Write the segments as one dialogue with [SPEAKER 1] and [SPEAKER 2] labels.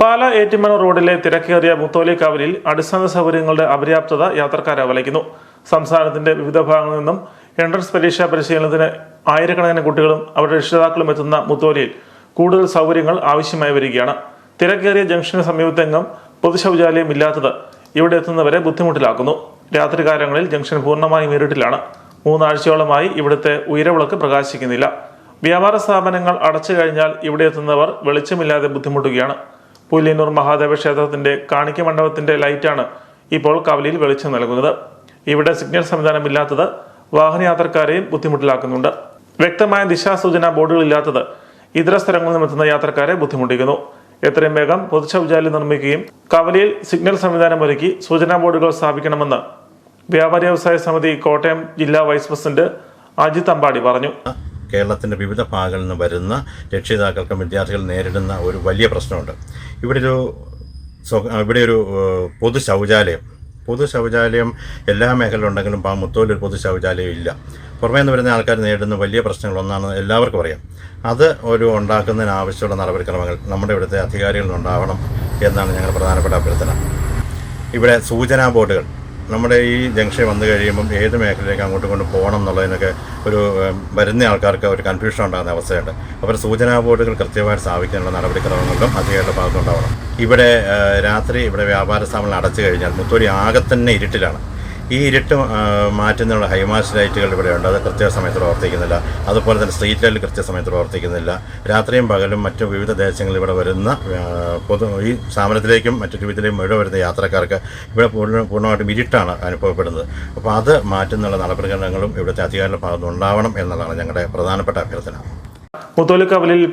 [SPEAKER 1] പാല ഏറ്റുമണ റോഡിലെ തിരക്കേറിയ മുത്തോലി കാവലിൽ അടിസ്ഥാന സൗകര്യങ്ങളുടെ അപര്യാപ്തത യാത്രക്കാരെ വലയ്ക്കുന്നു സംസ്ഥാനത്തിന്റെ വിവിധ ഭാഗങ്ങളിൽ നിന്നും എൻട്രൻസ് പരീക്ഷാ പരിശീലനത്തിന് ആയിരക്കണക്കിന് കുട്ടികളും അവരുടെ രക്ഷിതാക്കളും എത്തുന്ന മുത്തോലിയിൽ കൂടുതൽ സൗകര്യങ്ങൾ ആവശ്യമായി വരികയാണ്. തിരക്കേറിയ ജംഗ്ഷന് സമീപത്തെങ്ങും പൊതു ശൗചാലയം ഇല്ലാത്തത് ഇവിടെ എത്തുന്നവരെ ബുദ്ധിമുട്ടിലാക്കുന്നു. രാത്രികാലങ്ങളിൽ ജംഗ്ഷൻ പൂർണമായും ഇരുട്ടിലാണ് മൂന്നാഴ്ചയോളമായി ഇവിടുത്തെ ഉയരവിളക്ക് പ്രകാശിക്കുന്നില്ല. വ്യാപാര സ്ഥാപനങ്ങൾ അടച്ചു കഴിഞ്ഞാൽ ഇവിടെ എത്തുന്നവർ വെളിച്ചമില്ലാതെ ബുദ്ധിമുട്ടുകയാണ്. പുലിയന്നൂർ മഹാദേവ ക്ഷേത്രത്തിന്റെ കാണിക്ക മണ്ഡപത്തിന്റെ ലൈറ്റാണ് ഇപ്പോൾ കവലയിൽ വെളിച്ചം നൽകുന്നത്. ഇവിടെ സിഗ്നൽ സംവിധാനം സംവിധാനമില്ലാത്തത് വാഹനയാത്രക്കാരെയും ബുദ്ധിമുട്ടിലാക്കുന്നുണ്ട്. വ്യക്തമായ ദിശാസൂചന ബോർഡുകളില്ലാത്തത് ഇതര സ്ഥലങ്ങളിൽ നിന്നെത്തുന്ന യാത്രക്കാരെ ബുദ്ധിമുട്ടിക്കുന്നു. എത്രയും വേഗം പൊതുശൗചാലയം നിർമ്മിക്കുകയും കവലയിൽ സിഗ്നൽ സംവിധാനം ഒരുക്കി സൂചനാ ബോർഡുകൾ സ്ഥാപിക്കണമെന്ന് വ്യാപാരി വ്യവസായ സമിതി കോട്ടയം ജില്ലാ വൈസ് പ്രസിഡന്റ് അജിത് അമ്പാടി പറഞ്ഞു.
[SPEAKER 2] കേരളത്തിന്റെ വിവിധ ഭാഗങ്ങളിൽ നിന്ന് വരുന്ന രക്ഷിതാക്കൾക്കും വിദ്യാർത്ഥികൾ നേരിടുന്ന ഒരു വലിയ പ്രശ്നമുണ്ട്. ഇവിടെ ഒരു ഇവിടെ ഒരു പൊതു ശൗചാലയം പൊതു ശൗചാലയം എല്ലാ മേഖലയിലുണ്ടെങ്കിലും ആ മുത്തോലൊരു ഒരു പൊതു ശൗചാലയം ഇല്ല. പുറമേ നിന്ന് വരുന്ന ആൾക്കാർ നേരിടുന്ന വലിയ പ്രശ്നങ്ങളൊന്നാണ് എല്ലാവർക്കും അറിയാം. അത് ഒരു ഉണ്ടാക്കുന്നതിന് ആവശ്യമുള്ള നടപടിക്രമങ്ങൾ നമ്മുടെ ഇവിടുത്തെ അധികാരികളിൽ ഉണ്ടാവണം എന്നാണ് ഞങ്ങൾ പ്രധാനപ്പെട്ട അഭ്യർത്ഥന. ഇവിടെ സൂചനാ ബോർഡുകൾ. നമ്മുടെ ഈ ജംഗ്ഷൻ വന്നു കഴിയുമ്പം ഏത് മേഖലയിലേക്ക് അങ്ങോട്ട് കൊണ്ട് പോകണം എന്നുള്ളതിനൊക്കെ ഒരു വരുന്ന ആൾക്കാർക്ക് ഒരു കൺഫ്യൂഷൻ ഉണ്ടാകുന്ന അവസ്ഥയുണ്ട്. അപ്പോൾ സൂചനാ ബോർഡുകൾ കൃത്യമായിട്ട് സ്ഥാപിക്കാനുള്ള നടപടിക്രമങ്ങളും അധികാരിയുടെ ഭാഗത്തുണ്ടാവണം ഇവിടെ രാത്രി ഇവിടെ വ്യാപാര സ്ഥാപനങ്ങൾ അടച്ചു കഴിഞ്ഞാൽ മുത്തൂരി ആകെ തന്നെ ഇരുട്ടിലാണ്. ഈ ഇരുട്ട് മാറ്റുന്നതിനുള്ള ഹൈമാസ് ലൈറ്റുകൾ ഇവിടെ ഉണ്ട് അത് കൃത്യസമയത്ത് പ്രവർത്തിക്കുന്നില്ല. അതുപോലെ തന്നെ സ്ട്രീറ്റ് ലൈറ്റ് കൃത്യസമയത്ത് പ്രവർത്തിക്കുന്നില്ല. രാത്രിയും പകലും മറ്റു വിവിധ ദേശങ്ങളിൽ ഇവിടെ വരുന്ന പൊതു ഈ സ്ഥാപനത്തിലേക്കും മറ്റു ജീവിതത്തിലേക്കും ഇവിടെ വരുന്ന യാത്രക്കാർക്ക് ഇവിടെ പൂർണ പൂർണമായിട്ടും ഇരുട്ടാണ് അനുഭവപ്പെടുന്നത്. അപ്പോൾ അത് മാറ്റുന്നുള്ള നടപടിക്രമങ്ങളും ഇവിടുത്തെ അധികാരികളുടെ ഭാഗത്ത് ഉണ്ടാവണം എന്നുള്ളതാണ് ഞങ്ങളുടെ പ്രധാനപ്പെട്ട അഭ്യർത്ഥന.
[SPEAKER 1] പുത്തോലി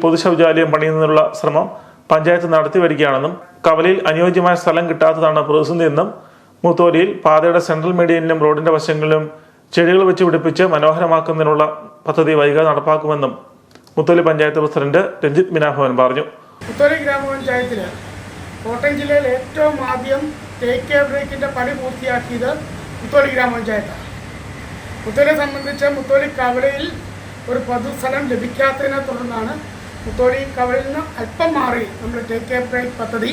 [SPEAKER 1] പൊതു ശൗചാലയം പണിയുന്നതിനുള്ള ശ്രമം പഞ്ചായത്ത് നടത്തി വരികയാണെന്നും കവലയിൽ അനുയോജ്യമായ സ്ഥലം കിട്ടാത്തതാണ് പ്രതിസന്ധിയെന്നും മുത്തോലിയിൽ പാതയുടെ സെൻട്രൽ മീഡിയനിലും റോഡിന്റെ വശങ്ങളിലും ചെടികൾ വെച്ച് പിടിപ്പിച്ച് മനോഹരമാക്കുന്നതിനുള്ള പദ്ധതി വൈകാതെ നടപ്പാക്കുമെന്നും മുത്തോലി പഞ്ചായത്ത് പ്രസിഡന്റ് രഞ്ജിത് മിനാഭവൻ പറഞ്ഞു.
[SPEAKER 3] മുത്തോലി ഗ്രാമപഞ്ചായത്തിൽ കോട്ടയം ജില്ലയിൽ ഏറ്റവും ആദ്യം തേക്ക് ബ്രേക്കിന്റെ പണി പൂർത്തിയാക്കിയത് മുത്തോലി ഗ്രാമപഞ്ചായത്താണ്. മുത്തോലിയെ സംബന്ധിച്ച് മുത്തോലി കവലയിൽ ഒരു പൊതുസ്ഥലം ലഭിക്കാത്തതിനെ തുടർന്നാണ് മുത്തോലി കവലയിൽ നിന്ന് അല്പം മാറി നമ്മൾ കെയർ ബ്രേക്ക് പദ്ധതി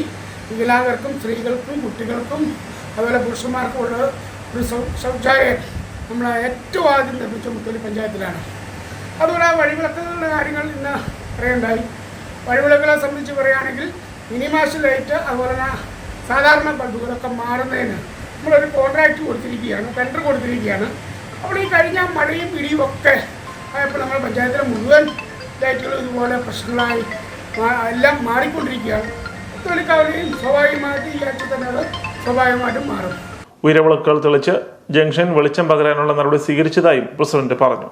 [SPEAKER 3] വികലാംഗർക്കും സ്ത്രീകൾക്കും കുട്ടികൾക്കും അതുപോലെ പുരുഷന്മാർക്കുള്ള ഒരു ശൗചാലയം നമ്മൾ ഏറ്റവും ആദ്യം നിർമ്മിച്ച മുത്തലി പഞ്ചായത്തിലാണ്. അതുപോലെ ആ വഴിവിളക്കുകളുടെ കാര്യങ്ങൾ ഇന്ന് പറയുണ്ടായി. വഴിവിളക്കുകളെ സംബന്ധിച്ച് പറയുകയാണെങ്കിൽ മിനിമാസ് ലൈറ്റ് അതുപോലെ തന്നെ സാധാരണ ബൾബുകളൊക്കെ മാറുന്നതിന് നമ്മളൊരു കോൺട്രാക്റ്റ് കൊടുത്തിരിക്കുകയാണ് ടെൻഡർ കൊടുത്തിരിക്കുകയാണ്. അപ്പോൾ ഈ കഴിഞ്ഞ മഴയും പിടിയും ഒക്കെ ആയപ്പോൾ നമ്മുടെ പഞ്ചായത്തിലെ മുഴുവൻ ലൈറ്റുകളും ഇതുപോലെ പ്രശ്നങ്ങളായി എല്ലാം മാറിക്കൊണ്ടിരിക്കുകയാണ്. തൊലിക്കാവലിയും സ്വാഭാവികമായിട്ട് ഈ ആഴ്ച തന്നെ അത് സ്വാഭാവികമായിട്ടും മാറും.
[SPEAKER 1] ഉയരവിളക്കുകൾ തെളിച്ച് ജംഗ്ഷൻ വെളിച്ചം പകരാനുള്ള നടപടി സ്വീകരിച്ചതായും പ്രസിഡന്റ് പറഞ്ഞു.